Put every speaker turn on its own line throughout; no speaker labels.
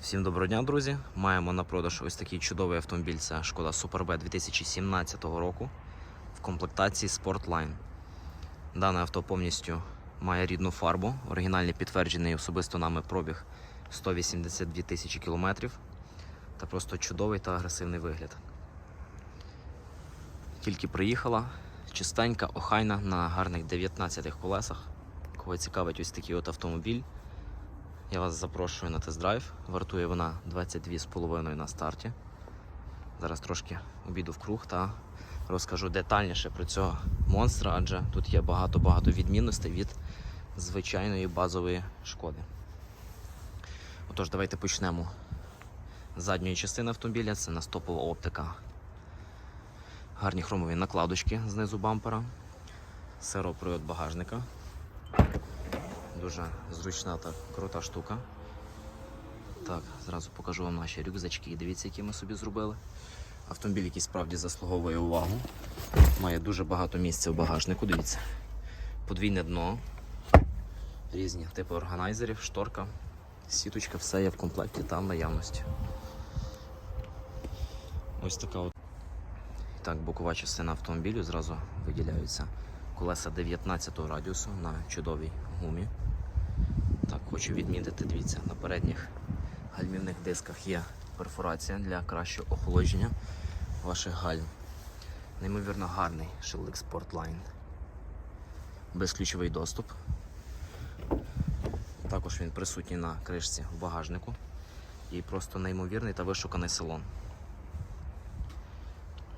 Всім доброго дня, друзі. Маємо на продаж ось такий чудовий автомобіль. Це шкода Superb 2017 року в комплектації Sportline. Дане авто повністю має рідну фарбу. Оригінальний підтверджений особисто нами пробіг 182 тисячі кілометрів. Та просто чудовий та агресивний вигляд. Тільки приїхала, чистенька, охайна на гарних 19 колесах. Кого цікавить ось такий от автомобіль. Я вас запрошую на тест-драйв. Вартує вона 22,5 на старті. Зараз трошки обіду в круг та розкажу детальніше про цього монстра, адже тут є багато-багато відмінностей від звичайної базової шкоди. Отож, давайте почнемо з задньої частини автомобіля. Це настопова оптика. Гарні хромові накладочки знизу бампера, серопривод багажника. Дуже зручна та крута штука. Так, зразу покажу вам наші рюкзачки. Дивіться, які ми собі зробили. Автомобіль, який справді заслуговує увагу. Має дуже багато місця в багажнику. Дивіться. Подвійне дно, різні типи органайзерів, шторка, сіточка, все є в комплекті та наявності. Ось така от. Так, бокова частина автомобілю зразу виділяються колеса 19 радіусу на чудовій гумі. Хочу відмітити, дивіться, на передніх гальмівних дисках є перфорація для кращого охолодження ваших гальм. Неймовірно гарний Shieldix Sportline. Безключовий доступ. Також він присутній на кришці в багажнику. І просто неймовірний та вишуканий салон.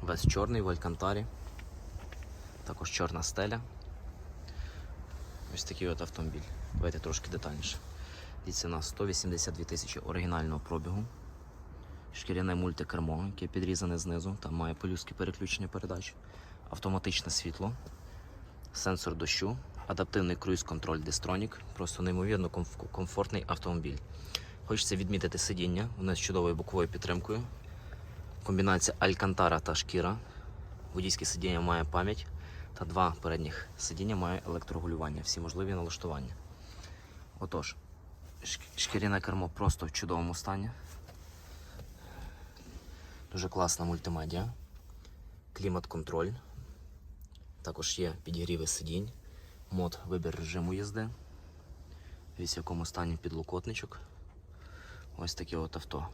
Весь чорний в алькантарі. Також чорна стеля. Ось такий от автомобіль. Давайте трошки детальніше. Дивіться, на 182 тисячі оригінального пробігу. Шкіряне мультикермо, яке підрізане знизу, там має полюски переключення передач, автоматичне світло, сенсор дощу, адаптивний круїз-контроль Distronic. Просто неймовірно комфортний автомобіль. Хочеться відмітити сидіння, вони з чудовою боковою підтримкою. Комбінація алькантара та шкіра. Водійське сидіння має пам'ять та два передніх сидіння має електрорегулювання, всі можливі налаштування. Отож, шк- шкіряне кермо просто в чудовому стані. Дуже класна мультимедіа. Клімат-контроль. Також є підігріви сидінь, мод вибір режиму їзди. Ось в якому стані підлокотничок. Ось таке от авто.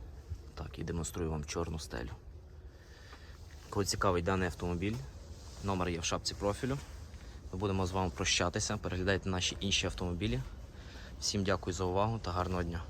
Так, і демонструю вам чорну стелю. Кого цікавий даний автомобіль, номер є в шапці профілю. Ми будемо з вами прощатися. Переглядайте наші інші автомобілі. Всім дякую за увагу та гарного дня.